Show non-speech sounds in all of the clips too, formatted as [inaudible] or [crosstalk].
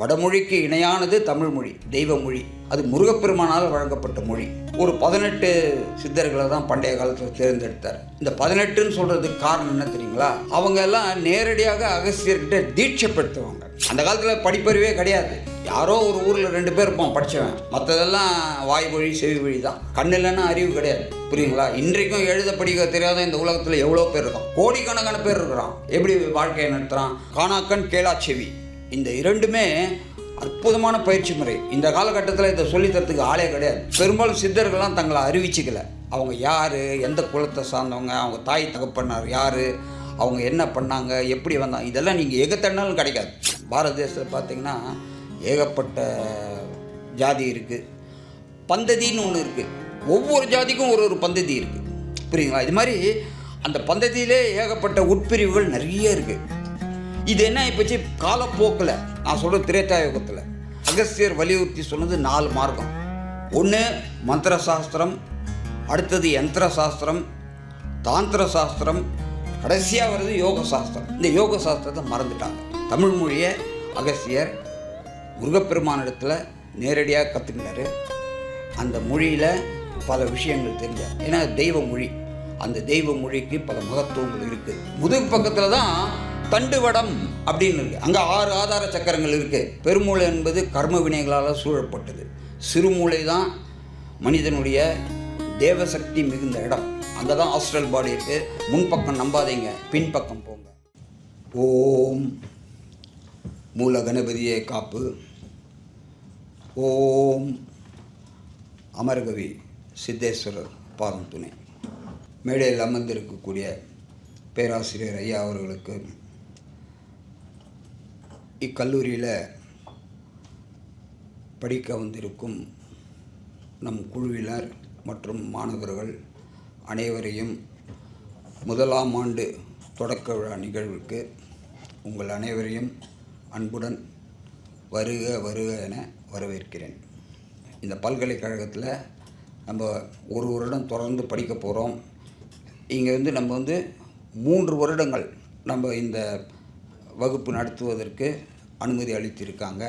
வடமொழிக்கு இணையானது தமிழ் மொழி தெய்வ மொழி. அது முருகப்பெருமானால் வழங்கப்பட்ட மொழி. ஒரு பதினெட்டு சித்தர்களை தான் பண்டைய காலத்தில் தேர்ந்தெடுத்தார். இந்த பதினெட்டுன்னு சொல்றதுக்கு காரணம் என்ன தெரியுங்களா? அவங்க எல்லாம் நேரடியாக அகஸ்தியர்கிட்ட தீட்சை பெற்றவங்க அந்த காலத்தில் படிப்பறிவே கிடையாது. யாரோ ஒரு ஊரில் ரெண்டு பேர் இருப்பான் படித்தவன் மற்றதெல்லாம் வாய் வழி செவி வழி தான். கண்ணு இல்லைன்னா அறிவு கிடையாது. புரியுங்களா? இன்றைக்கும் எழுத படிக்க தெரியாத இந்த உலகத்தில் எவ்வளோ பேர் இருக்கான்? கோடிக்கணக்கான பேர் இருக்கிறான். எப்படி வாழ்க்கையை நடத்துகிறான் காணாக்கண் கேளா செவி இந்த இரண்டுமே அற்புதமான பயிற்சி முறை. இந்த காலகட்டத்தில் இதை சொல்லித்தரத்துக்கு ஆளே கிடையாது. பெரும்பாலும் சித்தர்கள்லாம் தங்களை அறிவிச்சிக்கல. அவங்க யார் எந்த குலத்தை சார்ந்தவங்க அவங்க தாய் தகப்பனார் யார் அவங்க என்ன பண்ணாங்க எப்படி வந்தாங்க இதெல்லாம் நீங்கள் எகத்தனாலும் கிடைக்காது. பாரத தேசத்தில் பார்த்தீங்கன்னா ஏகப்பட்ட ஜாதி இருக்குது பந்ததின்னு ஒன்று இருக்குது ஒவ்வொரு ஜாதிக்கும் ஒரு ஒரு பந்ததி இருக்குது புரியுங்களா இது மாதிரி அந்த பந்ததியிலே ஏகப்பட்ட உட்பிரிவுகள் நிறைய இருக்குது இது என்ன ஆகிப்போச்சு காலப்போக்கில். நான் சொல்கிற திரேதாயுகத்தில் அகஸ்தியர் வலியுறுத்தி சொன்னது நாலு மார்க்கம். ஒன்று மந்திர சாஸ்திரம் அடுத்தது யந்திர சாஸ்திரம் தாந்திர சாஸ்திரம் கடைசியாக வருது யோக சாஸ்திரம் இந்த யோக சாஸ்திரத்தை மறந்துட்டாங்க. தமிழ் மொழியை அகஸ்தியர் முருகப்பெருமானிடத்தில் நேரடியாக கற்றுக்கினாரு அந்த மொழியில் பல விஷயங்கள் தெரிஞ்சார். ஏன்னா தெய்வ மொழி. அந்த தெய்வ மொழிக்கு பல மகத்துவங்கள் இருக்குது முதுகு பக்கத்தில் தான் தண்டுவடம் அப்படின்னு இருக்குது அங்கே ஆறு ஆதார சக்கரங்கள் இருக்குது பெருமூளை என்பது கர்ம வினைகளால் சூழப்பட்டது. சிறுமூளை தான் மனிதனுடைய தேவசக்தி மிகுந்த இடம். அங்கே தான் ஹாஸ்டல் பாடி இருக்குது முன்பக்கம் நம்பாதீங்க. பின்பக்கம் போங்க. ஓம் மூல கணபதியை காப்பு. ஓம் அமரகவி சித்தேஸ்வரர் பாதம் துணை. மேடையில் அமர்ந்திருக்கக்கூடிய பேராசிரியர் ஐயா அவர்களுக்கு இக்கல்லூரியில் படிக்க வந்திருக்கும் நம் குழுவினர் மற்றும் மாணவர்கள் அனைவரையும் முதலாம் ஆண்டு தொடக்க விழா நிகழ்வுக்கு உங்கள் அனைவரையும் அன்புடன் வருக வருக என வரவேற்கிறேன். இந்த பல்கலைக்கழகத்தில் நம்ம ஒரு வருடம் தொடர்ந்து படிக்க போகிறோம் இங்கே வந்து நம்ம வந்து மூன்று வருடங்கள் நம்ம இந்த வகுப்பு நடத்துவதற்கு அனுமதி அளித்திருக்காங்க.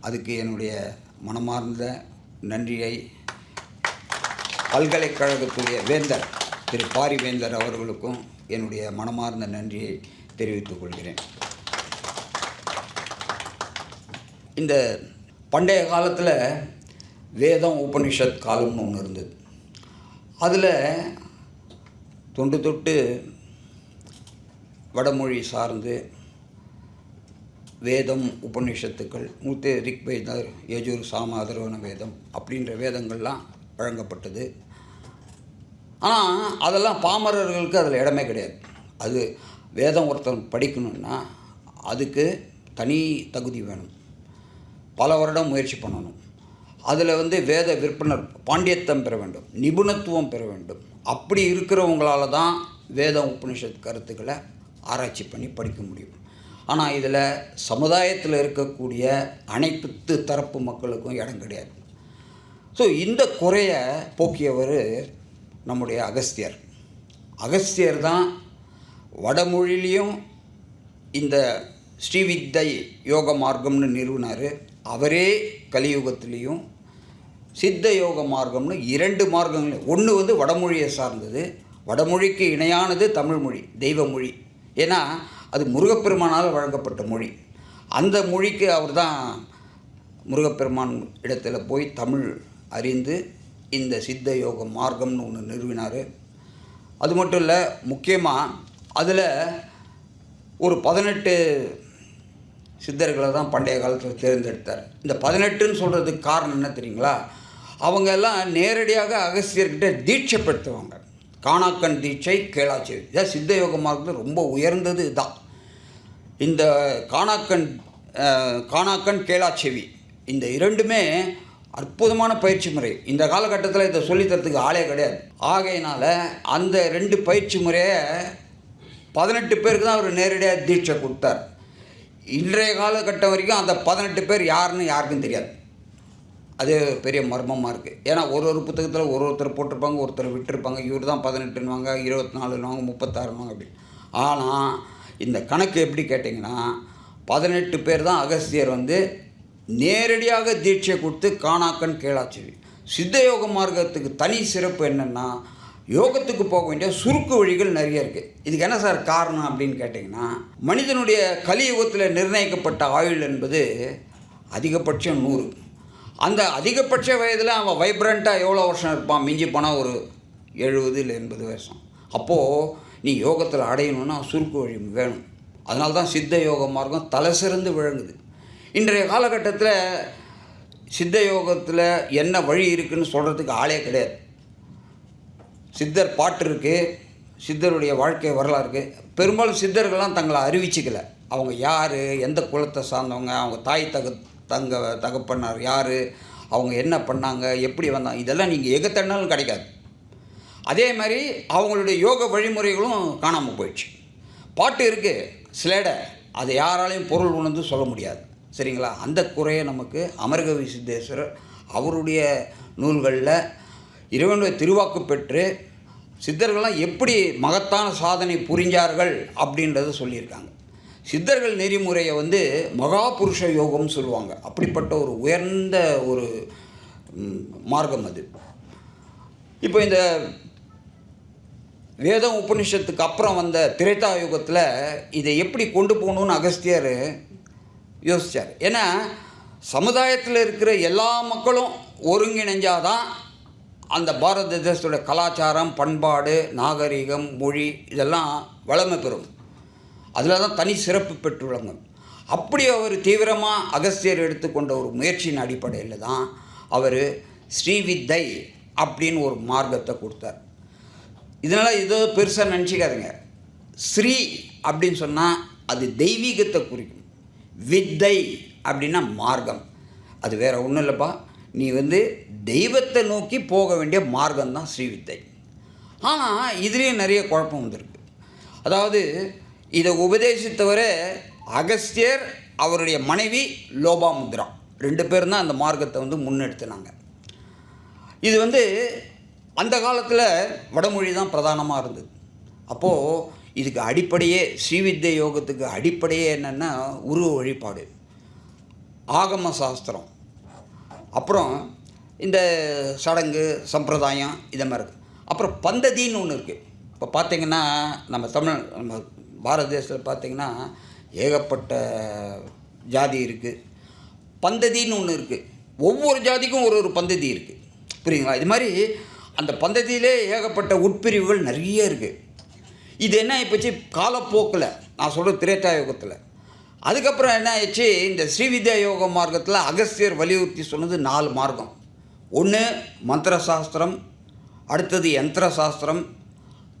அதுக்கு என்னுடைய மனமார்ந்த நன்றியை பல்கலைக்கழகத்துடைய வேந்தர் திரு பாரிவேந்தர் அவர்களுக்கும் என்னுடைய மனமார்ந்த நன்றியை தெரிவித்துக் கொள்கிறேன். இந்த பண்டைய காலத்தில் வேதம் உபனிஷத் காலம்னு ஒன்று இருந்தது. அதில் தொண்டு தொட்டு வடமொழி சார்ந்து வேதம் உபநிஷத்துக்கள் மூத்த ரிக்வேதர் யஜூர் சாம அதர்வன வேதம் அப்படின்ற வேதங்கள்லாம் வழங்கப்பட்டது. ஆனால் அதெல்லாம் பாமரர்களுக்கு அதில் இடமே கிடையாது. அது வேதம் ஒருத்தன் படிக்கணும்னா அதுக்கு தனி தகுதி வேணும். பல வருடம் முயற்சி பண்ணணும். அதில் வந்து வேத விற்பனர் பாண்டியத்தம் பெற வேண்டும் நிபுணத்துவம் பெற வேண்டும். அப்படி இருக்கிறவங்களால தான் வேதம் உபனிஷத் கருத்துக்களை ஆராய்ச்சி பண்ணி படிக்க முடியும். ஆனால் இதில் சமுதாயத்தில் இருக்கக்கூடிய அனைத்து தரப்பு மக்களுக்கும் இடம் கிடையாது. ஸோ இந்த குறையை போக்கியவர் நம்முடைய அகஸ்தியர். அகஸ்தியர் தான் வடமொழியிலையும் இந்த ஸ்ரீவித்தை யோக மார்க்கம்னு நிறுவினார். அவரே கலியுகத்திலையும் சித்த யோக மார்க்கம்னு இரண்டு மார்க்கங்கள். ஒன்று வந்து வடமொழியை சார்ந்தது. வடமொழிக்கு இணையானது தமிழ் மொழி தெய்வ மொழி. ஏன்னா அது முருகப்பெருமானால் வழங்கப்பட்ட மொழி. அந்த மொழிக்கு அவர் தான் முருகப்பெருமான் இடத்துல போய் தமிழ் அறிந்து இந்த சித்த யோக மார்க்கம்னு ஒன்று நிறுவினார். அது மட்டும் இல்லை முக்கியமாக அதில் ஒரு பதினெட்டு சித்தர்களை தான் பண்டைய காலத்தில் தேர்ந்தெடுத்தார். இந்த பதினெட்டுன்னு சொல்கிறதுக்கு காரணம் என்ன தெரியுங்களா? அவங்க எல்லாம் நேரடியாக அகஸ்தியர்கிட்ட தீட்சை காணாக்கன் தீட்சை கேளாச்சேரி இதான் சித்த யோக மார்க்கத்தில் ரொம்ப உயர்ந்தது இதுதான் இந்த காணாக்கண் காணாக்கன் காணாக்கண் கேளாச்செவி. இந்த இரண்டுமே அற்புதமான பயிற்சி முறை. இந்த காலகட்டத்தில் இதை சொல்லித்தரத்துக்கு ஆளே கிடையாது. ஆகையினால அந்த ரெண்டு பயிற்சி முறையை பதினெட்டு பேருக்கு தான் அவர் நேரடியாக தீட்சை கொடுத்தார். இன்றைய காலகட்டம் வரைக்கும் அந்த பதினெட்டு பேர் யாருன்னு யாருக்கும் தெரியாது. அது பெரிய மர்மமாக இருக்குது ஏன்னா ஒரு ஒரு புத்தகத்தில் ஒரு ஒருத்தர் போட்டிருப்பாங்க ஒருத்தர் விட்டுருப்பாங்க. இவர் தான் பதினெட்டுன்னுவாங்க இருபத்தி நாலுன்னுவாங்க முப்பத்தாறுவாங்க அப்படி. ஆனால் இந்த கணக்கு எப்படி கேட்டிங்கன்னா பதினெட்டு பேர் தான் அகஸ்தியர் வந்து நேரடியாக தீட்சை கொடுத்து காணாக்கன் கேளாச்செவி சித்த யோக மார்க்கத்துக்கு தனி சிறப்பு என்னென்னா யோகத்துக்கு போக வேண்டிய சுருக்கு வழிகள் நிறைய இருக்குது இதுக்கு என்ன சார் காரணம் அப்படின்னு கேட்டிங்கன்னா மனிதனுடைய கலியுகத்தில் நிர்ணயிக்கப்பட்ட ஆயுள் என்பது அதிகபட்சம் நூறு. அந்த அதிகபட்ச வயதில் அவன் வைப்ரண்ட்டாக எவ்வளோ வருஷம் இருப்பான்? மிஞ்சி போனால் ஒரு எழுபது இல்லை எண்பது வருஷம். அப்போது நீ யோகத்தில் அடையணும்னா சுருக்கு வழி வேணும். அதனால தான் சித்த யோக மார்க்கம் தலை சிறந்து விளங்குது. இன்றைய காலகட்டத்தில் சித்த யோகத்தில் என்ன வழி இருக்குன்னு சொல்கிறதுக்கு ஆளே கிடையாது. சித்தர் பாட்டு இருக்குது சித்தருடைய வாழ்க்கை வரலாறு இருக்குது பெரும்பாலும் சித்தர்கள்லாம் தங்களை அறிவிச்சிக்கல. அவங்க யார் எந்த குலத்தை சார்ந்தவங்க அவங்க தாய் தக தங்க தகப்பனார் யார் அவங்க என்ன பண்ணாங்க எப்படி வந்தாங்க இதெல்லாம் நீங்கள் எங்கே கிடைக்காது. அதே மாதிரி அவங்களுடைய யோக வழிமுறைகளும் காணாமல் போயிடுச்சு. பாட்டு இருக்குது சிலேடை அதை யாராலையும் பொருள் உணர்ந்து சொல்ல முடியாது. சரிங்களா? அந்த குறையை நமக்கு அமர்கவி சித்தேஸ்வரர் அவருடைய நூல்களில் இறைவனுடைய திருவாக்கு பெற்று சித்தர்கள்லாம் எப்படி மகத்தான சாதனை புரிஞ்சார்கள் அப்படின்றத சொல்லியிருக்காங்க. சித்தர்கள் நெறிமுறையை வந்து மகா புருஷ யோகம்னு சொல்லுவாங்க. அப்படிப்பட்ட ஒரு உயர்ந்த ஒரு மார்க்கம் அது. இப்போ இந்த வேதம் உபனிஷத்துக்கு அப்புறம் வந்த திரேதா யுகத்தில் இதை எப்படி கொண்டு போகணும்னு அகஸ்தியர் யோசித்தார் ஏன்னா சமுதாயத்தில் இருக்கிற எல்லா மக்களும் ஒருங்கிணைஞ்சாதான் அந்த பாரத தேசத்தோட கலாச்சாரம் பண்பாடு நாகரிகம் மொழி இதெல்லாம் வளமை பெறும். அதில் தான் தனி சிறப்பு பெற்று விளங்கும். அப்படி அவர் தீவிரமாக அகஸ்தியர் எடுத்துக்கொண்ட ஒரு முயற்சியின் அடிப்படையில் தான் அவர் ஸ்ரீவித்தை அப்படின்னு ஒரு மார்க்கத்தை கொடுத்தார். இதனால் ஏதோ பெருசாக நினச்சிக்காதுங்க. ஸ்ரீ அப்படின்னு சொன்னால் அது தெய்வீகத்தை குறிக்கும். வித்தை அப்படின்னா மார்க்கம். அது வேற ஒன்றும் இல்லைப்பா. நீ வந்து தெய்வத்தை நோக்கி போக வேண்டிய மார்க்கம் தான் ஸ்ரீவித்தை ஆனால் இதுலேயும் நிறைய குழப்பம் வந்திருக்கு. அதாவது இதை உபதேசித்தவர அகஸ்தியர் அவருடைய மனைவி லோபாமுத்ரா. ரெண்டு பேரும் தான் அந்த மார்க்கத்தை வந்து முன்னெடுத்தினாங்க. இது வந்து அந்த காலத்தில் வடமொழி தான் பிரதானமாக இருந்தது. அப்போது இதுக்கு அடிப்படையே ஸ்ரீவித்ய யோகத்துக்கு அடிப்படையே என்னென்னா உருவ வழிபாடு. ஆகம சாஸ்திரம். அப்புறம் இந்த சடங்கு சம்பிரதாயம் இதை மாதிரி இருக்குது அப்புறம் பந்ததின்னு ஒன்று இருக்குது இப்போ பார்த்தீங்கன்னா நம்ம தமிழ் நம்ம பாரத தேசத்தில் பார்த்திங்கன்னா ஏகப்பட்ட ஜாதி இருக்குது பந்ததின்னு ஒன்று இருக்குது ஒவ்வொரு ஜாதிக்கும் ஒரு ஒரு பந்ததி இருக்குது புரியுங்களா இது மாதிரி அந்த பந்ததியிலே ஏகப்பட்ட உட்பிரிவுகள் நிறைய இருக்குது இது என்ன ஆகிப்போச்சு காலப்போக்கில். நான் சொல்கிற திரேதா யோகத்தில் அதுக்கப்புறம் என்ன ஆயிடுச்சு? இந்த ஸ்ரீவித்யா யோக மார்க்கத்தில் அகஸ்தியர் வலியுறுத்தி சொன்னது நாலு மார்க்கம். ஒன்று மந்திர சாஸ்திரம் அடுத்தது யந்திர சாஸ்திரம்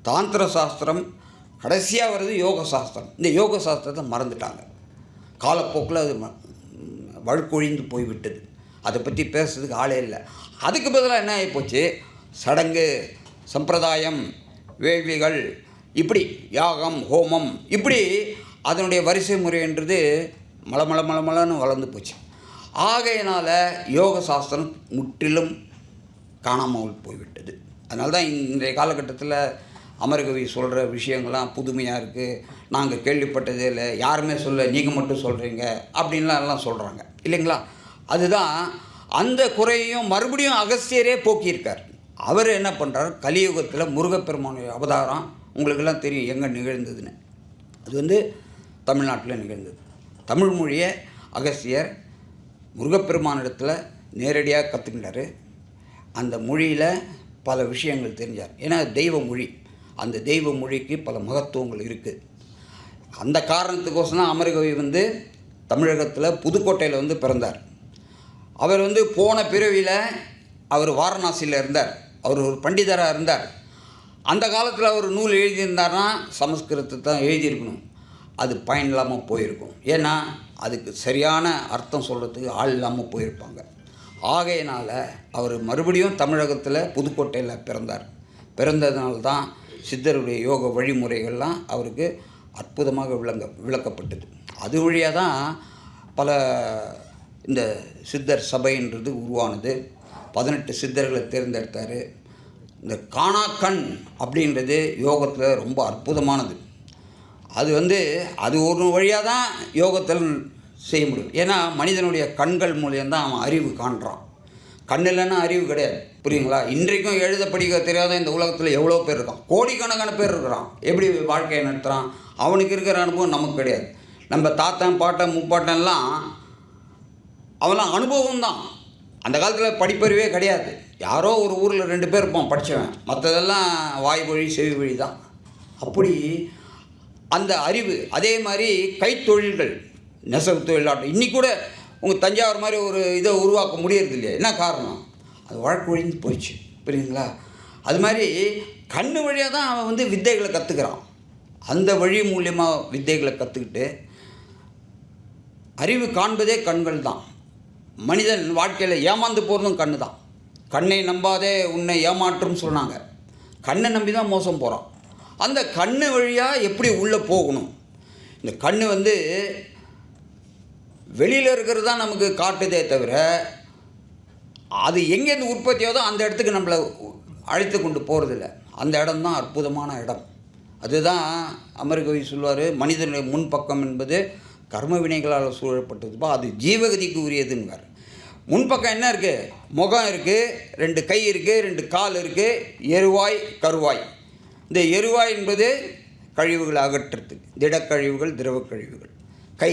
தாந்திர சாஸ்திரம் கடைசியாக வருது யோக சாஸ்திரம் இந்த யோக சாஸ்திரத்தை மறந்துட்டாங்க. காலப்போக்கில் அது ம- வழுக்கொழிந்து போய்விட்டது. அதை பற்றி பேசுறதுக்கு ஆளே இல்லை. அதுக்கு பதிலாக என்ன ஆகிப்போச்சு சடங்கு சம்பிரதாயம் வேள்விகள் இப்படி யாகம் ஹோமம் இப்படி அதனுடைய வரிசை முறைன்றது மலமள மலமளன்னு வளர்ந்து போச்சு. ஆகையினால் யோக சாஸ்திரம் முற்றிலும் காணாமல் போய்விட்டது. அதனால தான் இன்றைய காலகட்டத்தில் அமரகவி சொல்கிற விஷயங்கள்லாம் புதுமையாக இருக்குது நாங்கள் கேள்விப்பட்டதே இல்லை யாருமே சொல்ல நீங்கள் மட்டும் சொல்கிறீங்க அப்படின்லாம் எல்லாம் சொல்கிறாங்க இல்லைங்களா? அதுதான் அந்த குறையையும் மறுபடியும் அகஸ்தியரே போக்கியிருக்கார். அவர் என்ன பண்ணுறார் கலியுகத்தில் முருகப்பெருமானுடைய அவதாரம் உங்களுக்கெல்லாம் தெரியும் எங்கே நிகழ்ந்ததுன்னு. அது வந்து தமிழ்நாட்டில் நிகழ்ந்தது. தமிழ் மொழியை அகசியர் முருகப்பெருமானிடத்தில் நேரடியாக கற்றுக்கிட்டாரு அந்த மொழியில் பல விஷயங்கள் தெரிஞ்சார். ஏன்னா தெய்வ மொழி. அந்த தெய்வ மொழிக்கு பல மகத்துவங்கள் இருக்குது அந்த காரணத்துக்கோசரம் தான் அமரகவி வந்து தமிழகத்தில் புதுக்கோட்டையில் வந்து பிறந்தார். அவர் வந்து போன பிறவியில் அவர் வாரணாசியில் இருந்தார். அவர் ஒரு பண்டிதராக இருந்தார். அந்த காலத்தில் அவர் நூல் எழுதியிருந்தார்னா சமஸ்கிருதத்தை தான் எழுதியிருக்கணும். அது பயன் இல்லாமல் போயிருக்கும். ஏன்னா அதுக்கு சரியான அர்த்தம் சொல்கிறதுக்கு ஆள் இல்லாமல் போயிருப்பாங்க. ஆகையினால் அவர் மறுபடியும் தமிழகத்தில் புதுக்கோட்டையில் பிறந்தார். பிறந்ததுனால தான் சித்தருடைய யோக வழிமுறைகள்லாம் அவருக்கு அற்புதமாக விளங்க விளக்கப்பட்டது. அது வழியாக தான் பல இந்த சித்தர் சபைன்றது உருவானது. பதினெட்டு சித்தர்களை தேர்ந்தெடுத்தார். இந்த காணாக்கண் அப்படின்றது யோகத்தில் ரொம்ப அற்புதமானது. அது வந்து அது ஒரு வழியாக தான் யோகத்தில் செய்ய முடியும். ஏன்னா மனிதனுடைய கண்கள் மூலியம்தான் அவன் அறிவு காண்றான். கண் இல்லைன்னா அறிவு கிடையாது. புரியுங்களா இன்றைக்கும் எழுத படிக்க தெரியாத இந்த உலகத்தில் எவ்வளோ பேர் இருக்கான்? கோடிக்கணக்கான பேர் இருக்கிறான். எப்படி வாழ்க்கையை நடத்துகிறான் அவனுக்கு இருக்கிற அனுபவம் நமக்கு கிடையாது. நம்ம தாத்தன் பாட்டன் முப்பாட்டன்லாம் அவெல்லாம் அனுபவம் தான் அந்த காலத்தில் படிப்பறிவே கிடையாது. யாரோ ஒரு ஊரில் ரெண்டு பேர் இருப்பான் படித்தவன் மற்றதெல்லாம் வாய் வழி செவி வழி தான். அப்படி அந்த அறிவு அதே மாதிரி கைத்தொழில்கள் நெசவு தொழிலாட்டம் இன்றைக்கி கூட உங்கள் தஞ்சாவூர் மாதிரி ஒரு இதை உருவாக்க முடியறது இல்லையா. என்ன காரணம்? அது வழக்கு வழிந்து போயிடுச்சு புரியுதுங்களா? அது மாதிரி கண்ணு வழியாக தான் அவன் வந்து வித்தைகளை கற்றுக்கிறான் அந்த வழி மூலியமாக வித்தைகளை கற்றுக்கிட்டு அறிவு காண்பதே கண்கள் தான். மனிதன் வாழ்க்கையில் ஏமாந்து போகிறதும் கண்ணு தான் கண்ணை நம்பாதே உன்னை ஏமாற்றும் சொன்னாங்க. கண்ணை நம்பி தான் மோசம் போகிறான் அந்த கண்ணு வழியாக எப்படி உள்ளே போகணும்? இந்த கண் வந்து வெளியில் இருக்கிறது தான் நமக்கு காட்டுதே தவிர அது எங்கேருந்து உற்பத்தியாவதோ அந்த இடத்துக்கு நம்மளை அழைத்து கொண்டு போகிறதில்ல அந்த இடம் தான் அற்புதமான இடம். அதுதான் அமர்கவி சொல்வார் மனிதனுடைய முன்பக்கம் என்பது. கர்ம வினைகளால் சூழப்பட்டதுப்பா அது ஜீவகதிக்கு உரியதுங்கிறார் முன்பக்கம் என்ன இருக்குது முகம் இருக்குது ரெண்டு கை இருக்குது ரெண்டு கால் இருக்குது எருவாய் கருவாய். இந்த எருவாய் என்பது கழிவுகளை அகற்றுறதுக்கு திடக்கழிவுகள் திரவ கழிவுகள் கை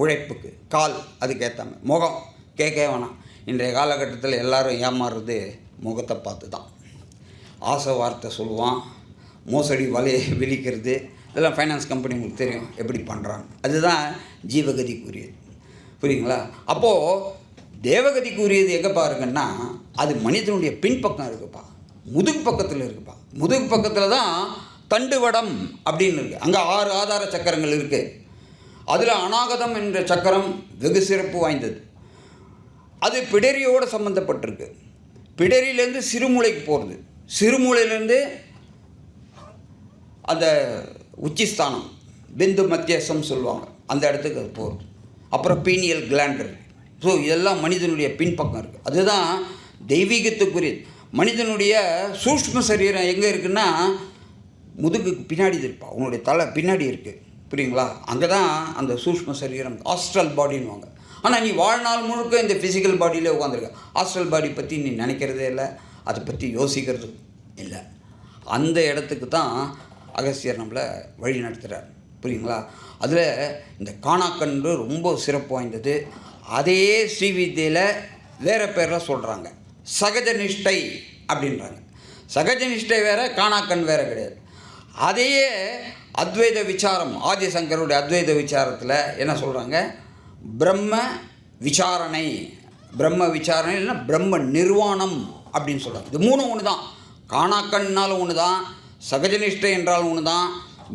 உழைப்புக்கு கால் அதுக்கேற்ற முகம் கேட்க வேணாம். இன்றைய காலகட்டத்தில் எல்லாரும் ஏமாறுறது முகத்தை பார்த்து தான் ஆசை வார்த்தை சொல்லுவான். மோசடி வலையை விழிக்கிறது. இதெல்லாம் ஃபைனான்ஸ் கம்பெனி உங்களுக்கு தெரியும் எப்படி பண்ணுறாங்க அதுதான் ஜீவகதிக்குரியது. புரியுங்களா அப்போது தேவகதிக்குரியது எங்கே பாருங்கன்னா அது மனிதனுடைய பின்பக்கம் இருக்குப்பா. முதுகு பக்கத்தில் இருக்குப்பா. முதுகு பக்கத்தில் தான் தண்டுவடம் அப்படின்னு இருக்குது அங்கே ஆறு ஆதார சக்கரங்கள் இருக்குது அதில் அநாகதம் என்ற சக்கரம் வெகு சிறப்பு வாய்ந்தது. அது பிடரியோடு சம்மந்தப்பட்டிருக்கு பிடரியிலேருந்து சிறுமூளைக்கு போகிறது சிறுமூளையிலேருந்து அந்த உச்சிஸ்தானம் பிந்து மத்தியசம் சொல்லுவாங்க. அந்த இடத்துக்கு அது போகிறது அப்புறம் பீனியல் கிளாண்டர். ஸோ இதெல்லாம் மனிதனுடைய பின்பக்கம் இருக்குது அதுதான் தெய்வீகத்துக்குரியது மனிதனுடைய சூஷ்ம சரீரம் எங்கே இருக்குன்னா முதுகுக்கு பின்னாடி இருப்பா அவனுடைய தலை பின்னாடி இருக்குது புரியுங்களா? அங்கே தான் அந்த சூஷ்ம சரீரம் ஆஸ்ட்ரல் பாடின்னுவாங்க ஆனால் நீ வாழ்நாள் முழுக்க இந்த ஃபிசிக்கல் பாடியிலே உட்காந்துருக்க ஹாஸ்டல் பாடி பற்றி நீ நினைக்கிறதே இல்லை. அதை பற்றி யோசிக்கிறது இல்லை. அந்த இடத்துக்கு தான் அகஸ்தியர் நம்மளை வழி நடத்துகிறார் புரியுங்களா? அதில் இந்த காணாக்கன்று ரொம்ப சிறப்பு வாய்ந்தது. அதே ஸ்ரீவித்தியில் வேறு பேரில் சொல்கிறாங்க சகஜ நிஷ்டை அப்படின்றாங்க. சகஜ நிஷ்டை வேறு காணாக்கண் வேறு கிடையாது. அதையே அத்வைத விசாரம் ஆதிசங்கருடைய அத்வைத விசாரத்தில் என்ன சொல்கிறாங்க பிரம்ம விசாரணை. பிரம்ம விசாரணை இல்லைன்னா பிரம்ம நிர்வாணம் அப்படின்னு சொல்கிறாங்க இது மூணு ஒன்று தான் காணாக்கண்ணாலும் ஒன்று தான் சகஜனிஷ்டை என்றாலும் ஒன்று தான்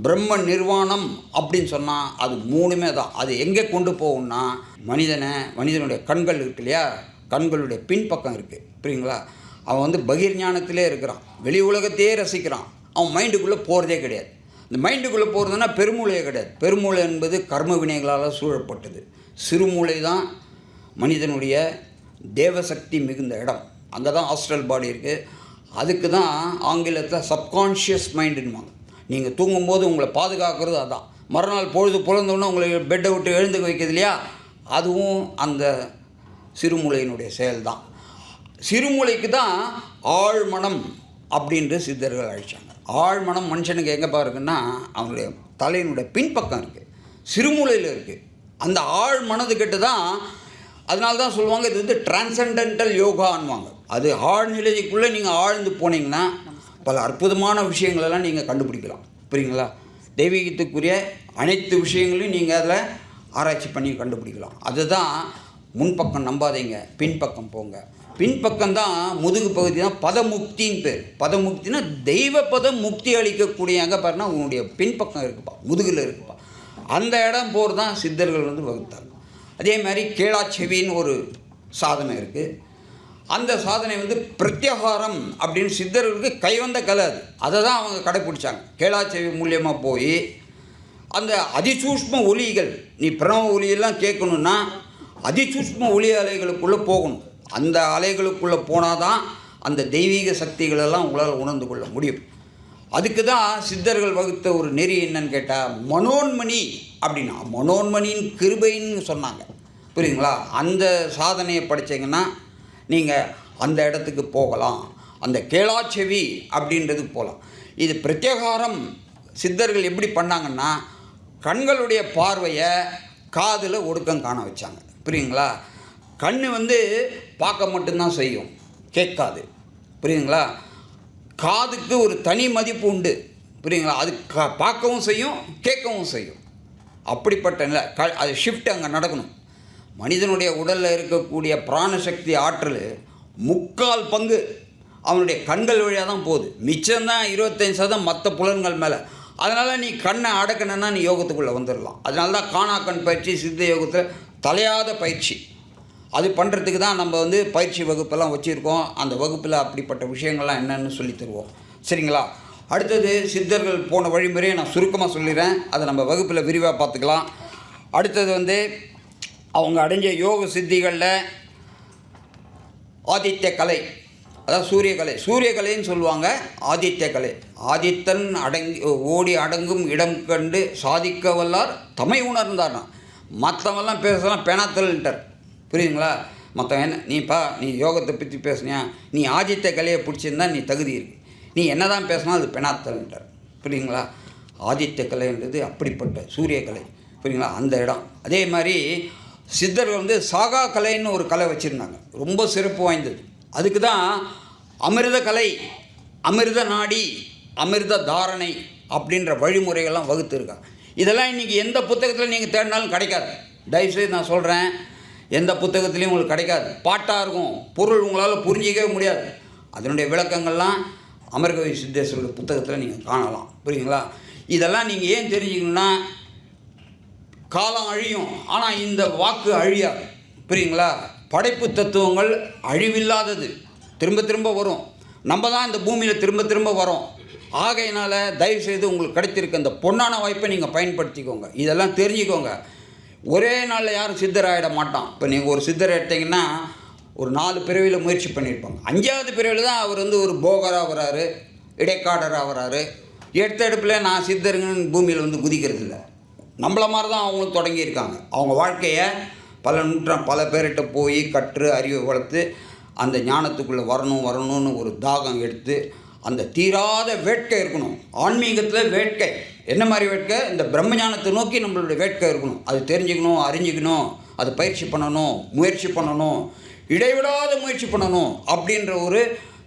பிரம்ம நிர்வாணம் அப்படின்னு சொன்னால் அது மூணுமே தான். அது எங்கே கொண்டு போகும்னா மனிதனை மனிதனுடைய கண்கள் இருக்கு இல்லையா? கண்களுடைய பின்பக்கம் இருக்குது புரியுங்களா அவன் வந்து பகிர் ஞானத்திலே இருக்கிறான். வெளி உலகத்தையே ரசிக்கிறான். அவன் மைண்டுக்குள்ளே போகிறதே கிடையாது. இந்த மைண்டுக்குள்ளே போகிறதுனா பெருமூளையே கிடையாது. பெருமூளை என்பது கர்ம வினைகளால் சூழப்பட்டது. சிறுமூளை தான் மனிதனுடைய தேவசக்தி மிகுந்த இடம். அங்கே தான் ஹாஸ்டல் பாடி இருக்குது அதுக்கு தான் ஆங்கிலத்தில் சப்கான்ஷியஸ் மைண்டுன்னுவாங்க நீங்கள் தூங்கும்போது உங்களை பாதுகாக்கிறது அதான். மறுநாள் பொழுது புலந்தோடனே உங்களை பெட்டை விட்டு எழுந்துக்க வைக்கிறது இல்லையா? அதுவும் அந்த சிறுமூளையினுடைய செயல்தான். சிறுமூளைக்கு தான் ஆழ்மனம் அப்படின்ற சித்தர்கள் அழைச்சாங்க. ஆழ்மனம் மனுஷனுக்கு எங்கேப்பா இருக்குன்னா அவனுடைய தலையினுடைய பின்பக்கம் இருக்குது சிறுமூலையில் இருக்குது அந்த ஆழ் மனதுக்கிட்ட தான் அதனால தான் சொல்லுவாங்க இது வந்து டிரான்சென்டென்டல் யோகான்வாங்க அது ஆழ்நிலைக்குள்ளே நீங்கள் ஆழ்ந்து போனீங்கன்னா பல அற்புதமான விஷயங்களெல்லாம் நீங்கள் கண்டுபிடிக்கலாம். புரியுங்களா தெய்வீகத்துக்குரிய அனைத்து விஷயங்களையும் நீங்கள் அதில் ஆராய்ச்சி பண்ணி கண்டுபிடிக்கலாம். அதுதான் முன்பக்கம் நம்பாதீங்க பின்பக்கம் போங்க. பின்பக்கம் தான் முதுகு பகுதி தான் பதமுக்தின்னு பேர். பதமுக்தினா தெய்வ பதம் முக்தி அளிக்கக்கூடிய அங்கே பாருன்னா உன்னுடைய பின்பக்கம் இருக்குப்பா முதுகில் இருக்குப்பா. அந்த இடம் போர் தான் சித்தர்கள் வந்து வகுத்தாங்க. அதே மாதிரி கேளாச்செவின்னு ஒரு சாதனை இருக்குது அந்த சாதனை வந்து பிரத்யகாரம் அப்படின்னு சித்தர்களுக்கு கைவந்த கலை அது. அதை தான் அவங்க கடைப்பிடிச்சாங்க. கேளாச்செவி மூலியமாக போய் அந்த அதிசூஷ்ம ஒலிகள் நீ பிரணவ ஒலியெல்லாம் கேட்கணுன்னா அதிசூஷ்ம ஒலி அலைகளுக்குள்ளே போகணும். அந்த அலைகளுக்குள்ளே போனால் தான் அந்த தெய்வீக சக்திகளெல்லாம் உங்களால் உணர்ந்து கொள்ள முடியும். அதுக்கு தான் சித்தர்கள் வகுத்த ஒரு நெறி என்னன்னு கேட்டால் மனோன்மணி அப்படின்னா மனோன்மணியின் கிருபைன்னு சொன்னாங்க. புரியுங்களா அந்த சாதனையை படித்தீங்கன்னா நீங்கள் அந்த இடத்துக்கு போகலாம். அந்த கேளாச்செவி அப்படின்றதுக்கு போகலாம் இது பிரத்யேகாரம் சித்தர்கள் எப்படி பண்ணாங்கன்னா கண்களுடைய பார்வையை காதில் ஒடுக்கம் காண வச்சாங்க. புரியுங்களா கண் வந்து பார்க்க மட்டும்தான் செய்யும். கேட்காது. புரியுங்களா காதுக்கு ஒரு தனி மதிப்பு உண்டு. புரியுங்களா அது கா பார்க்கவும் செய்யும் கேட்கவும் செய்யும். அப்படிப்பட்ட நிலை க அது ஷிஃப்ட் அங்கே நடக்கணும். மனிதனுடைய உடலில் இருக்கக்கூடிய பிராணசக்தி ஆற்றல் முக்கால் பங்கு அவனுடைய கண்கள் வழியாக தான் போகுது. மிச்சம்தான் இருபத்தஞ்சி சதம் மற்ற புலன்கள் மேலே. அதனால் நீ கண்ணை அடக்கணுன்னா நீ யோகத்துக்குள்ளே வந்துடலாம் அதனால தான் காணா கண் பயிற்சி சித்த யோகத்தில் தலையாத பயிற்சி. அது பண்ணுறதுக்கு தான் நம்ம வந்து பயிற்சி வகுப்பெல்லாம் வச்சுருக்கோம். அந்த வகுப்பில் அப்படிப்பட்ட விஷயங்கள்லாம் என்னென்னு சொல்லி தருவோம். சரிங்களா? அடுத்தது சித்தர்கள் போன வழிமுறையை நான் சுருக்கமாக சொல்லிடுறேன். அதை நம்ம வகுப்பில் விரிவாக பார்த்துக்கலாம். அடுத்தது வந்து அவங்க அடைஞ்ச யோக சித்திகளில் ஆதித்ய கலை. அதாவது சூரியகலை சூரியகலைன்னு சொல்லுவாங்க. ஆதித்ய கலை. ஆதித்தன் அடங்கி ஓடி அடங்கும் இடம் கண்டு சாதிக்க வல்லார் தமை உணர்ந்தார்னா மற்றவெல்லாம் பேசலாம் பெணாத்தல்ன்ட்டார் புரியுதுங்களா? மற்றவன் என்ன? நீப்பா நீ யோகத்தை பற்றி பேசுனியா? நீ ஆதித்த கலையை பிடிச்சிருந்தா நீ தகுதி இருக்கு. நீ என்ன தான் பேசினா அது பெணாத்தல்ன்ட்டார் புரியுங்களா ஆதித்த கலைன்றது அப்படிப்பட்ட சூரிய கலை. புரியுங்களா அந்த இடம். அதே மாதிரி சித்தர்கள் வந்து சாகா கலைன்னு ஒரு கலை வச்சுருந்தாங்க. ரொம்ப சிறப்பு வாய்ந்தது. அதுக்கு தான் அமிர்த கலை அமிர்த நாடி அமிர்த தாரணை அப்படின்ற வழிமுறைகள்லாம் வகுத்துருக்காங்க. இதெல்லாம் இன்றைக்கி எந்த புத்தகத்தில் நீங்கள் தேடினாலும் கிடைக்காது. தயவுசெய்து நான் சொல்கிறேன் எந்த புத்தகத்துலேயும் உங்களுக்கு கிடைக்காது. பாட்டாக இருக்கும். பொருள் உங்களால் புரிஞ்சிக்கவே முடியாது. அதனுடைய விளக்கங்கள்லாம் அமர்கவி சித்தேஸ்வரோட புத்தகத்தில் நீங்கள் காணலாம். புரியுங்களா இதெல்லாம் நீங்கள் ஏன் தெரிஞ்சிக்கணும்னா காலம் அழியும். ஆனால் இந்த வாக்கு அழியாது. புரியுங்களா படைப்பு தத்துவங்கள் அழிவில்லாதது. திரும்ப திரும்ப வரும். நம்ம தான் இந்த பூமியில் திரும்ப திரும்ப வரோம். ஆகையினால் தயவு செய்து உங்களுக்கு கிடைத்திருக்க இந்த பொன்னான வாய்ப்பை நீங்கள் பயன்படுத்திக்கோங்க. இதெல்லாம் தெரிஞ்சுக்கோங்க. ஒரே நாளில் யாரும் சித்தராயிட மாட்டான். இப்போ நீங்கள் ஒரு சித்தர் எடுத்தீங்கன்னா ஒரு நாலு பிறவியில் முயற்சி பண்ணியிருப்பாங்க அஞ்சாவது பிறவியில் தான் அவர் வந்து ஒரு போகராக வராரு இடைக்காடராக வராரு. எடுத்த எடுப்பில் நான் சித்தருங்கன்னு பூமியில் வந்து குதிக்கிறது இல்லை நம்மள மாதிரி தான் அவங்களும் தொடங்கியிருக்காங்க. அவங்க வாழ்க்கையை பல நூற்றா பல பேர்கிட்ட போய் கற்று அறிவை வளர்த்து அந்த ஞானத்துக்குள்ளே வரணும் வரணும்னு ஒரு தாகம் எடுத்து அந்த தீராத வேட்கை இருக்கணும். ஆன்மீகத்தில் வேட்கை. என்ன மாதிரி வேட்கை? இந்த பிரம்மஞானத்தை நோக்கி நம்மளுடைய வேட்கை இருக்கணும். அது தெரிஞ்சுக்கணும் அறிஞ்சிக்கணும் அது பயிற்சி பண்ணணும் முயற்சி பண்ணணும் இடைவிடாத முயற்சி பண்ணணும் அப்படின்ற ஒரு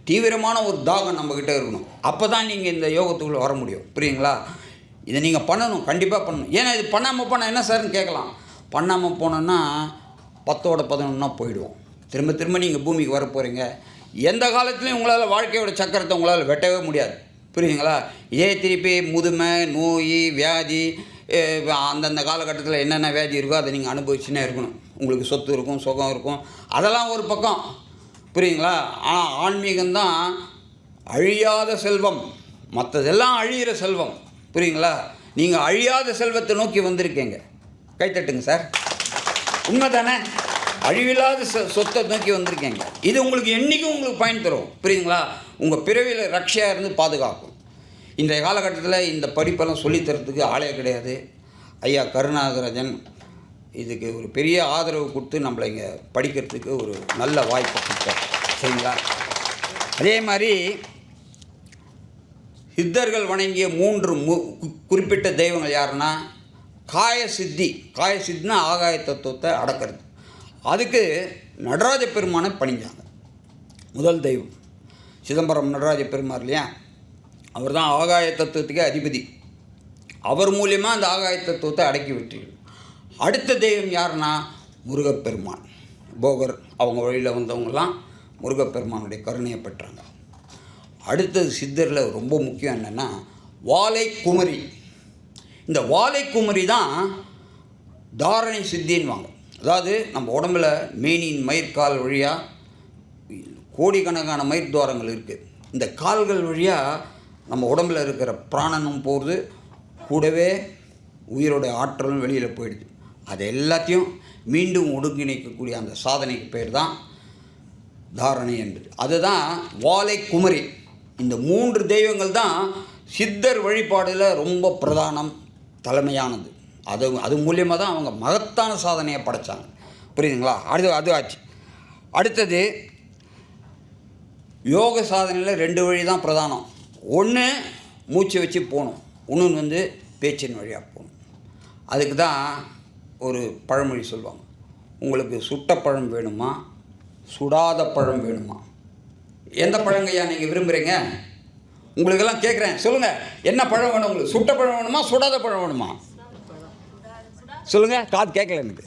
தீவிரமான ஒரு தாகம் நம்மக்கிட்ட இருக்கணும். அப்போ தான் நீங்கள் இந்த யோகத்துக்குள்ளே வர முடியும். புரியுங்களா இதை நீங்கள் பண்ணணும் கண்டிப்பாக பண்ணணும். ஏன்னா இது பண்ணாமல் போனால் என்ன சார்னு கேட்கலாம். பண்ணாமல் போனோன்னா பத்தோட பதினொன்னா போயிடுவோம். திரும்ப திரும்ப நீங்கள் பூமிக்கு வர போகிறீங்க எந்த காலத்துலையும் உங்களால் வாழ்க்கையோட சக்கரத்தை உங்களால் வெட்டவே முடியாது. புரியுதுங்களா? இதே திருப்பி முதுமை நோய் வியாதி அந்தந்த காலகட்டத்தில் என்னென்ன வியாதி இருக்கோ அதை நீங்கள் அனுபவிச்சுன்னே இருக்கணும். உங்களுக்கு சொத்து இருக்கும் சுகம் இருக்கும். அதெல்லாம் ஒரு பக்கம். புரியுங்களா ஆனால் ஆன்மீகம்தான் அழியாத செல்வம். மற்றதெல்லாம் அழியிற செல்வம். புரியுங்களா நீங்கள் அழியாத செல்வத்தை நோக்கி வந்திருக்கீங்க. கைத்தட்டுங்க சார். உண்மை தானே அழிவில்லாத சொ சொத்தை நோக்கி வந்திருக்கீங்க. இது உங்களுக்கு என்றைக்கும் உங்களுக்கு பயன் தரும். புரியுதுங்களா? உங்கள் பிறவியில் ரக்ஷையாக இருந்து பாதுகாக்கும். இன்றைய காலகட்டத்தில் இந்த படிப்பெல்லாம் சொல்லித் தரத்துக்கு ஆளே கிடையாது. ஐயா கருணாகராஜன் இதுக்கு ஒரு பெரிய ஆதரவு கொடுத்து நம்மளை இங்கே படிக்கிறதுக்கு ஒரு நல்ல வாய்ப்பு கொடுத்தார். சரிங்களா? அதே மாதிரி சித்தர்கள் வணங்கிய மூன்று மு குறிப்பிட்ட தெய்வங்கள் யாருன்னா காய சித்தி காய சித்தினா ஆகாய தத்துவத்தை அடக்கிறது. அதுக்கு நடராஜ பெருமானை பணிஞ்சாங்க. முதல் தெய்வம். சிதம்பரம் நடராஜ பெருமாள் இல்லையா? அவர் தான் ஆகாய தத்துவத்துக்கு அதிபதி. அவர் மூலியமாக அந்த ஆகாய தத்துவத்தை அடக்கி விட்டீர்கள் அடுத்த தெய்வம் யாருன்னா முருகப்பெருமான். போகர் அவங்க வழியில் வந்தவங்கெல்லாம் முருகப்பெருமானுடைய கருணையை பெற்றாங்க. அடுத்தது சித்தரில் ரொம்ப முக்கியம் என்னென்னா வாலை குமரி. இந்த வாழை குமரி தான் தாரணை சித்தின்வாங்க அதாவது நம்ம உடம்புல மேனியின் மயிர்கால் வழியாக கோடிக்கணக்கான மயிர் துவாரங்கள் இருக்குது இந்த கால்கள் வழியாக நம்ம உடம்புல இருக்கிற பிராணனும் போகிறது கூடவே உயிரோடைய ஆற்றலும் வெளியில் போயிடுது. அது எல்லாத்தையும் மீண்டும் ஒடுங்கிணைக்கக்கூடிய அந்த சாதனைக்கு பேர் தான் தாரணை என்பது. அதுதான் வாலை குமரி. இந்த மூன்று தெய்வங்கள் தான் சித்தர் வழிபாடில் ரொம்ப பிரதானம் தலைமையானது. அது அது மூலியமாக தான் அவங்க மகத்தான சாதனையை படைச்சாங்க. புரியுதுங்களா? அடுத்து அது ஆச்சு. அடுத்தது யோக சாதனையில் ரெண்டு வழி தான் பிரதானம். ஒன்று மூச்சு வச்சு போகணும். இன்னொன்று வந்து பேச்சின் வழியாக போகணும். அதுக்கு தான் ஒரு பழமொழி சொல்லுவாங்க. உங்களுக்கு சுட்ட பழம் வேணுமா? சுடாத பழம் வேணுமா? எந்த பழங்கையா நீங்கள் விரும்புகிறீங்க உங்களுக்கெல்லாம் கேட்குறேன் சொல்லுங்கள் என்ன பழம் வேணும் உங்களுக்கு? சுட்ட பழம் வேணுமா? சுடாத பழம் வேணுமா? சொல்லுங்கள் காது கேட்கல எனக்கு.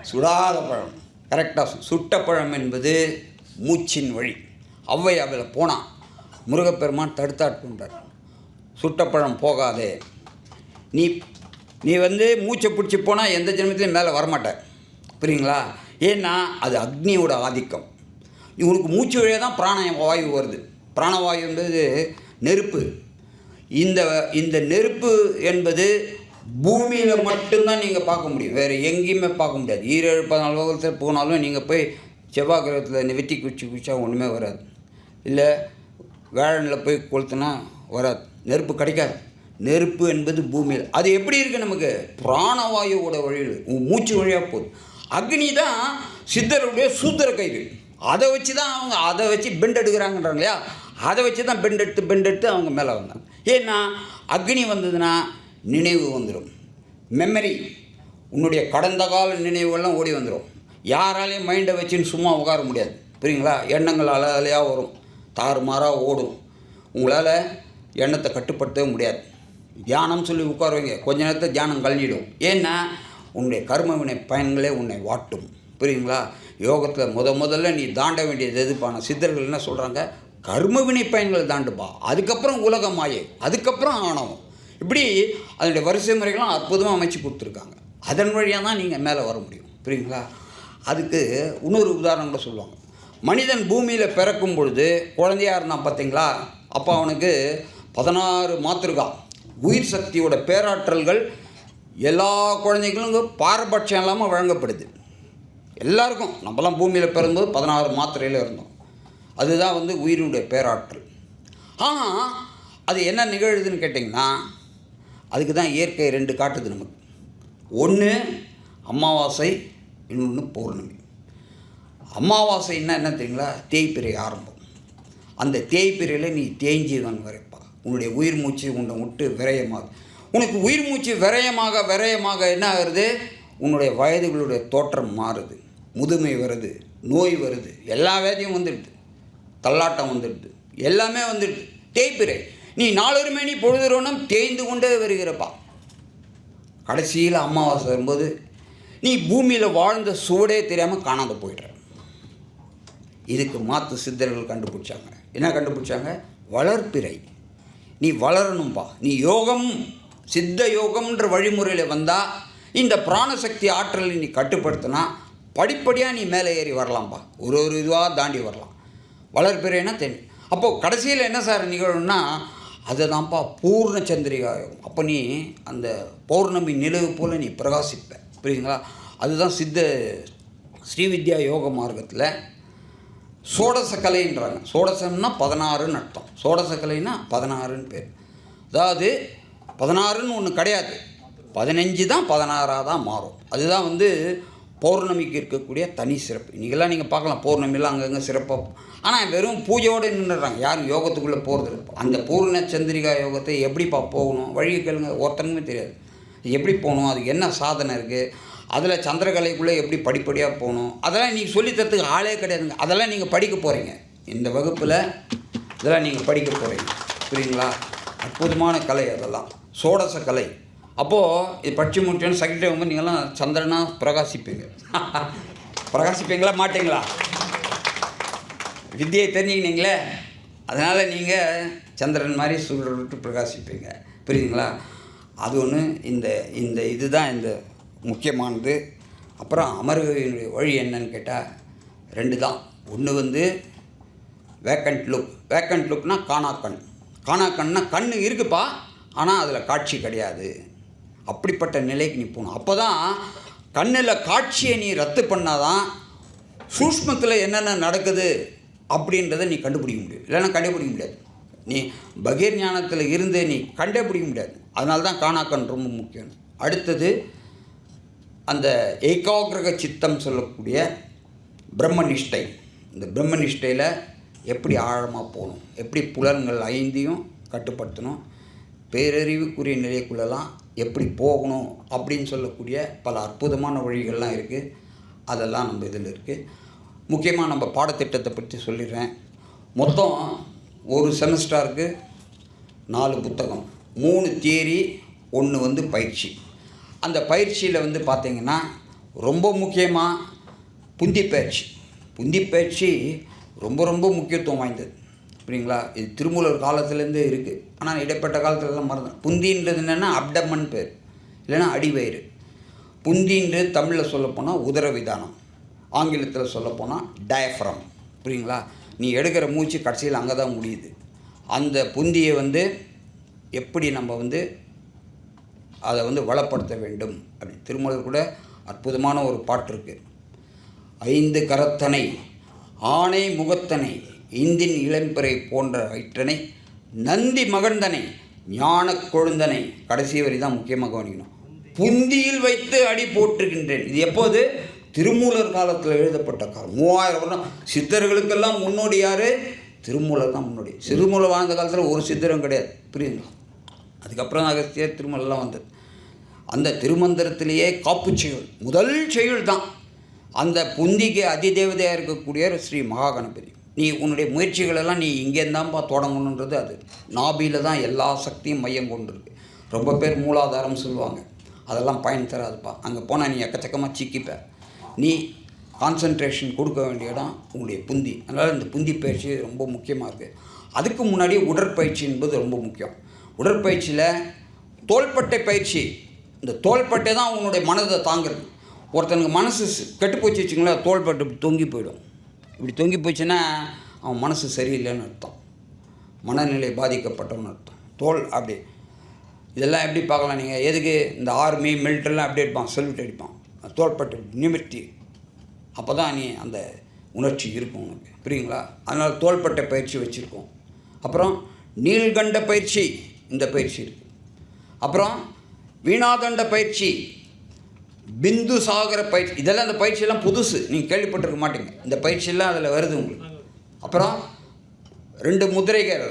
சுடாத பழம். கரெக்டாக சுட்ட பழம் என்பது மூச்சின் வழி. ஔவை அவையில் போனான். முருகப்பெருமான் தடுத்தாட்கொண்டார் சுட்டப்பழம் போகாதே. நீ நீ வந்து மூச்சை பிடிச்சி போனால் எந்த ஜென்மத்திலையும் மேலே வரமாட்ட. புரியுங்களா? ஏன்னா அது அக்னியோட ஆதிக்கம். இவனுக்கு மூச்சு வழியாக தான் பிராண வாயு வருது. பிராணவாயு என்பது நெருப்பு. இந்த இந்த நெருப்பு என்பது பூமியில் மட்டும்தான் நீங்கள் பார்க்க முடியும். வேறு எங்கேயுமே பார்க்க முடியாது. ஈரேழு பதினாலு லோகத்தில் போனாலும் நீங்கள் போய் செவ்வாய் கிரகத்தில் வெட்டி குச்சி குச்சா ஒன்றுமே வராது. இல்லை வேழனில் போய் கொளுத்துனா வராது. நெருப்பு கிடைக்காது. நெருப்பு என்பது பூமியில். அது எப்படி இருக்குது நமக்கு? பிராணவாயுவோட வழியில். மூச்சு வழியாக போகுது. அக்னி தான் சித்தருடைய சூத்திர கயிறு அதை வச்சு தான் அவங்க அதை வச்சு பெண்ட் எடுக்கிறாங்கன்றாங்க இல்லையா? அதை வச்சு தான் பெண்ட் எடுத்து பெண்ட் எடுத்து அவங்க மேலே வந்தாங்க. ஏன்னா அக்னி வந்ததுன்னா நினைவு வந்துடும் மெமரி உன்னுடைய கடந்த கால நினைவுகள்லாம் ஓடி வந்துடும் யாராலையும் மைண்டை வச்சுன்னு சும்மா உட்கார முடியாது. புரியுங்களா? எண்ணங்கள் அலை அலையாக வரும். தாறுமாறாக ஓடும். உங்களால் எண்ணத்தை கட்டுப்படுத்தவே முடியாது. தியானம் சொல்லி உட்காருவீங்க. கொஞ்ச நேரத்தில் தியானம் கழிஞ்சிடும் ஏன்னா உன்னுடைய கர்ம வினை பயன்களே உன்னை வாட்டும். புரியுங்களா? யோகத்தில் முத முதல்ல நீ தாண்ட வேண்டியது எதுப்பான? சித்தர்கள் என்ன சொல்கிறாங்க கர்ம வினை பயன்கள் தாண்டுப்பா. அதுக்கப்புறம் உலக மாயை. அதுக்கப்புறம் ஆணவம். இப்படி அதனுடைய வரிசை முறைகளும் அற்புதமாக அமைச்சு கொடுத்துருக்காங்க. அதன் வழியாக தான் நீங்கள் மேலே வர முடியும். புரியுங்களா அதுக்கு இன்னொரு உதாரணம் கூட சொல்லுவாங்க. மனிதன் பூமியில் பிறக்கும் பொழுது குழந்தையாக இருந்தான் பார்த்தீங்களா? அப்போ அவனுக்கு பதினாறு மாத்திருக்கா. உயிர் சக்தியோட பேராற்றல்கள் எல்லா குழந்தைகளுக்கும் பாரபட்சம் இல்லாமல் வழங்கப்படுது. எல்லாருக்கும். நம்மலாம் பூமியில் பிறந்தபோது பதினாறு மாத்திரையில் இருந்தோம். அதுதான் வந்து உயிரினுடைய பேராற்றல். ஆனால் அது என்ன நிகழுதுன்னு கேட்டிங்கன்னா அதுக்கு தான் இயற்கை ரெண்டு காட்டுது நமக்கு. ஒன்று அமாவாசை இன்னொன்று பௌர்ணமி. அமாவாசைன்னா என்ன தெரியுங்களா? தேய்பிறை ஆரம்பம். அந்த தேய்பிறையில் நீ தேய்ஞ்சிவன் வரைப்பா. உன்னுடைய உயிர் மூச்சு உன்னை விட்டு விரயமாகுது உனக்கு உயிர் மூச்சு விரயமாக விரயமாக என்ன ஆகுது உன்னுடைய வயதுகளுடைய தோற்றம் மாறுது. முதுமை வருது நோய் வருது எல்லா வேதியும் வந்துடுது. தள்ளாட்டம் வந்துடுது. எல்லாமே வந்துடுது. தேய்பிறை நீ நாலொரு நீ பொழுதுரோனும் தேய்ந்து கொண்டே வருகிறப்பா. கடைசியில் அமாவாசை வரும்போது நீ பூமியில் வாழ்ந்த சுவடே தெரியாமல் காணாத போயிடுற. இதுக்கு மாற்று சித்தர்கள் கண்டுபிடிச்சாங்க. என்ன கண்டுபிடிச்சாங்க? வளர்ப்பிறை. நீ வளரணும்பா. நீ யோகம் சித்த யோகம்ன்ற வழிமுறையில் வந்தால் இந்த பிராணசக்தி ஆற்றலை நீ கட்டுப்படுத்தினா படிப்படியாக நீ மேலே ஏறி வரலாம்ப்பா ஒரு ஒரு இதுவாக தாண்டி வரலாம். வளர்ப்பிறைன்னா தென். அப்போது கடைசியில் என்ன சார் நிகழும்னா அதுதான்ப்பா பூர்ண சந்திரிகாயம் அப்போ நீ அந்த பௌர்ணமி நிலவு போல் நீ பிரகாசிப்ப. புரியுதுங்களா? அதுதான் சித்த ஸ்ரீவித்யா யோக மார்க்கத்தில் சோடச கலைன்றாங்க சோடசம்னா பதினாறுன்னு அர்த்தம். சோடச கலைனா பதினாறுன்னு பேர். அதாவது பதினாறுன்னு ஒன்று கிடையாது. பதினஞ்சு தான் பதினாறாக தான் மாறும். அதுதான் வந்து பௌர்ணமிக்கு இருக்கக்கூடிய தனி சிறப்பு. இன்றைக்கெல்லாம் நீங்கள் பார்க்கலாம் பௌர்ணமிலாம் அங்கங்கே சிறப்பாக ஆனால் வெறும் பூஜையோடு நின்றுடுறாங்க யாரும் யோகத்துக்குள்ளே போகிறது அந்த பூர்ண சந்திரிகா யோகத்தை எப்படிப்பா போகணும்? வழி கேளுங்க. ஒருத்தனுமே தெரியாது. எப்படி போகணும்? அதுக்கு என்ன சாதனை இருக்குது அதில் சந்திரகலைக்குள்ளே எப்படி படிப்படியாக போகணும்? அதெல்லாம் நீங்கள் சொல்லித்தரத்துக்கு ஆளே கிடையாதுங்க. அதெல்லாம் நீங்கள் படிக்க போகிறீங்க இந்த வகுப்பில் இதெல்லாம் நீங்கள் படிக்க போகிறீங்க புரியுங்களா அற்புதமான கலை அதெல்லாம். சோடச கலை. அப்போது இது படிச்சு முடிச்சோன்னு செகண்டரி வந்து நீங்கள்லாம் சந்திரனாக பிரகாசிப்பீங்க. [laughs] பிரகாசிப்பீங்களா மாட்டீங்களா? வித்தியை தெரிஞ்சுக்கினீங்களே அதனால் நீங்கள் சந்திரன் மாதிரி சூழல் விட்டு பிரகாசிப்பீங்க. புரியுதுங்களா? அது ஒன்று இந்த இந்த இதுதான் இந்த முக்கியமானது. அப்புறம் அமர்வினுடைய வழி என்னன்னு கேட்டால் ரெண்டு தான் ஒன்று வந்து வேக்கண்ட் லுக் வேக்கண்ட் லுக்னா காணாக்கண். காணாக்கண்னா கண் இருக்குப்பா ஆனால் அதில் காட்சி கிடையாது. அப்படிப்பட்ட நிலைக்கு நீ போகணும். அப்போ தான் கண்ணில் காட்சியை நீ ரத்து பண்ணாதான் சூஷ்மத்தில் என்னென்ன நடக்குது அப்படின்றத நீ கண்டுபிடிக்க முடியும். இல்லைன்னா கண்டுபிடிக்க முடியாது. நீ பகீர் ஞானத்தில் இருந்து நீ கண்டுபிடிக்க முடியாது. அதனால தான் காணாக்கண் ரொம்ப முக்கியம். அடுத்தது அந்த ஏகாகிரக சித்தம் சொல்லக்கூடிய பிரம்மனிஷ்டை இந்த பிரம்மனிஷ்டையில் எப்படி ஆழமாக போகணும்? எப்படி புலன்கள் ஐந்தையும் கட்டுப்படுத்தணும்? பேரறிவுக்குரிய நிலைக்குள்ளெல்லாம் எப்படி போகணும் அப்படின்னு சொல்லக்கூடிய பல அற்புதமான வழிகள்லாம் இருக்குது அதெல்லாம் நம்ம இதில் இருக்குது முக்கியமாக நம்ம பாடத்திட்டத்தை பற்றி சொல்லிடுறேன். மொத்தம் ஒரு செமஸ்டருக்கு நாலு புத்தகம். மூணு தியரி ஒன்று வந்து பயிற்சி. அந்த பயிற்சியில் வந்து பார்த்திங்கன்னா ரொம்ப முக்கியமாக புந்தி பயிற்சி புந்தி பயிற்சி ரொம்ப ரொம்ப முக்கியத்துவம் வாய்ந்தது. புரியுங்களா இது திருமூலர் காலத்துலேருந்தே இருக்குது ஆனால் இடைப்பட்ட காலத்துலலாம் மறந்து புந்தின்றது என்னென்னா அப்டமன் பேர். இல்லைன்னா அடிவயிறு. புந்தின்றது தமிழில் சொல்லப்போனால் உதரவிதானம் ஆங்கிலத்தில் சொல்லப்போனால் டயஃப்ரம் புரியுங்களா நீ எடுக்கிற மூச்சு கடைசியில் அங்கே தான் முடியுது. அந்த புந்தியை வந்து எப்படி நம்ம வந்து அதை வந்து வளப்படுத்த வேண்டும்? அப்படி திருமூலர் கூட அற்புதமான ஒரு பாட்டு இருக்குது ஐந்து கரத்தனை ஆணை முகத்தனை இந்தின் இளம்பிறை போன்ற வயிற்றனை நந்தி மகந்தனை ஞான கொழுந்தனை கடைசி வரி தான் முக்கியமாக கவனிக்கணும். புந்தியில் வைத்து அடி போட்டுகின்றேன் இது எப்போது? திருமூலர் காலத்தில் எழுதப்பட்ட காலம். மூவாயிரம் வருடம். சித்தர்களுக்கெல்லாம் முன்னோடி யார்? திருமூலர் தான் முன்னோடி. திருமூலர் வாழ்ந்த காலத்தில் ஒரு சித்தரும் கிடையாது. புரியுங்களா அதுக்கப்புறம் அகஸ்தியர் திருமலெல்லாம் வந்தது. அந்த திருமந்திரத்திலேயே காப்பு செயல் முதல் செயல் தான். அந்த புந்திக்கு அதிதேவதையாக இருக்கக்கூடிய ஸ்ரீ மகாகணபதி. நீ உன்னுடைய முயற்சிகளெல்லாம் நீ இங்கேருந்தான்ப்பா தொடங்கணுன்றது அது. நாபியில் தான் எல்லா சக்தியும் மையம் கொண்டிருக்கு. ரொம்ப பேர் மூலாதாரம் சொல்லுவாங்க. அதெல்லாம் பயன் தராதுப்பா. அங்கே போனால் நீ எக்கச்சக்கமாக சிக்கிப்ப. நீ கான்சன்ட்ரேஷன் கொடுக்க வேண்டிய இடம் உங்களுடைய புந்தி. அதனால் இந்த புந்தி பயிற்சி ரொம்ப முக்கியமாக இருக்குது அதுக்கு முன்னாடி உடற்பயிற்சி என்பது ரொம்ப முக்கியம். உடற்பயிற்சியில் தோள்பட்டை பயிற்சி. இந்த தோள்பட்டை தான் உன்னுடைய மனதை தாங்குறது. ஒருத்தனுக்கு மனசு கெட்டு போச்சு வச்சுங்களேன் தோள்பட்டு தொங்கி போயிடும். இப்படி தொங்கி போச்சுன்னா அவன் மனசு சரியில்லைன்னு அர்த்தம். மனநிலை பாதிக்கப்பட்டவன்னு அர்த்தம். தோல் அப்படி. இதெல்லாம் எப்படி பார்க்கலாம் நீங்கள் எதுக்கு? இந்த ஆர்மி மிலிட்டரிலாம் அப்படி அடிப்பான் செல்விட் அடிப்பான். தோள்பட்டை நிமிர்த்தி. அப்போ தான் நீ அந்த உணர்ச்சி இருக்கும் உனக்கு. புரியுங்களா? அதனால் தோள்பட்டை பயிற்சி வச்சுருக்கோம். அப்புறம் நீள்கண்ட பயிற்சி இந்த பயிற்சி இருக்குது அப்புறம் வீணாதண்ட பயிற்சி பிந்து சாகர பயிற்சி இதெல்லாம் அந்த பயிற்சியெல்லாம் புதுசு. நீங்கள் கேள்விப்பட்டிருக்க மாட்டீங்க. இந்த பயிற்சியெல்லாம் அதில் வருது உங்களுக்கு. அப்புறம் ரெண்டு முதிரைகள்.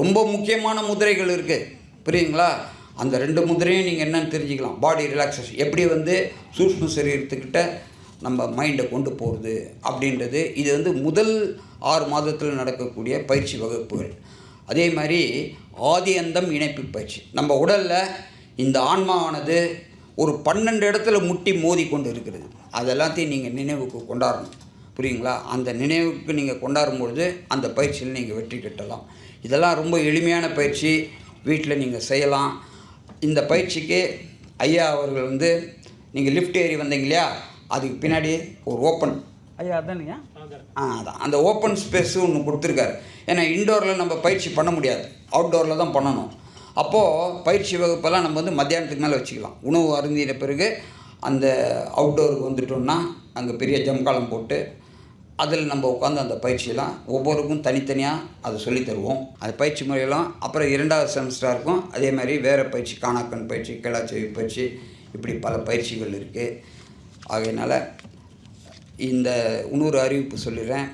ரொம்ப முக்கியமான முதிரைகள் இருக்குது புரியுங்களா அந்த ரெண்டு முதிரையும் நீங்கள் என்னென்னு தெரிஞ்சுக்கலாம். பாடி ரிலாக்ஸேஷன் எப்படி வந்து சூக்ஷ்ம சரீரத்துக்கிட்ட நம்ம மைண்டை கொண்டு போகிறது அப்படின்றது இது வந்து முதல் ஆறு மாதத்தில் நடக்கக்கூடிய பயிற்சி வகுப்புகள். அதே மாதிரி ஆதி அந்தம் இணைப்பு பயிற்சி. நம்ம உடலில் இந்த ஆன்மாவானது ஒரு பன்னெண்டு இடத்துல முட்டி மோதி கொண்டு இருக்கிறது அது எல்லாத்தையும் நீங்கள் நினைவுக்கு கொண்டாடணும் புரியுங்களா? அந்த நினைவுக்கு நீங்கள் கொண்டாடும் பொழுது அந்த பயிற்சியில் நீங்கள் வெற்றி கிட்டலாம் இதெல்லாம் ரொம்ப எளிமையான பயிற்சி. வீட்டில் நீங்கள் செய்யலாம். இந்த பயிற்சிக்கு ஐயா அவர்கள் வந்து நீங்கள் லிஃப்ட் ஏறி வந்தீங்க இல்லையா அதுக்கு பின்னாடி ஒரு ஓப்பன் ஐயா அதானுங்க? ஆ அதான். அந்த ஓப்பன் ஸ்பேஸ் ஒன்று கொடுத்துருக்காரு. ஏன்னா இன்டோரில் நம்ம பயிற்சி பண்ண முடியாது. அவுட்டோரில் தான் பண்ணணும். அப்போது பயிற்சி வகுப்பெல்லாம் நம்ம வந்து மத்தியானத்துக்கு மேலே வச்சுக்கலாம். உணவு அருந்தின பிறகு அந்த அவுட்டோருக்கு வந்துட்டோம்னா அங்கே பெரிய ஜம்காலம் போட்டு அதில் நம்ம உட்காந்து அந்த பயிற்சியெல்லாம் ஒவ்வொருக்கும் தனித்தனியாக அதை சொல்லித்தருவோம் அந்த பயிற்சி முறையெல்லாம் அப்புறம் இரண்டாவது செமஸ்டராக இருக்கும். அதே மாதிரி வேறு பயிற்சி காணாக்கன் பயிற்சி கிளாச்செவி பயிற்சி இப்படி பல பயிற்சிகள் இருக்குது ஆகையினால் இந்த இன்னொரு அறிவிப்பு சொல்லிடுறேன்.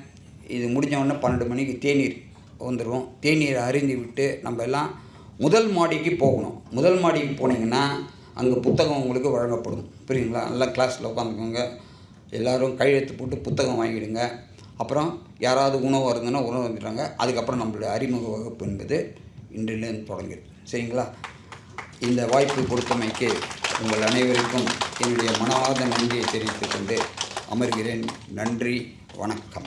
இது முடிஞ்ச உடனே பன்னெண்டு மணிக்கு தேநீர் வந்துடும் தேநீரை அருந்தி விட்டு நம்ம எல்லாம் முதல் மாடிக்கு போகணும். முதல் மாடிக்கு போனீங்கன்னா அங்கே புத்தகம் உங்களுக்கு வழங்கப்படும். புரியுங்களா நல்லா கிளாஸில் உட்காந்துக்கோங்க. எல்லோரும் கையெழுத்து போட்டு புத்தகம் வாங்கிடுங்க. அப்புறம் யாராவது உணவு வருதுன்னா உணவு வந்துடுறாங்க அதுக்கப்புறம் நம்மளுடைய அறிமுக வகுப்பு என்பது இன்றிலிருந்து தொடங்கிடுது சரிங்களா? இந்த வாய்ப்பு கொடுத்தமைக்கு உங்கள் அனைவருக்கும் என்னுடைய மனமார்ந்த நன்றியை தெரிவித்துக் கொண்டு அமர்கிறேன். நன்றி. வணக்கம்.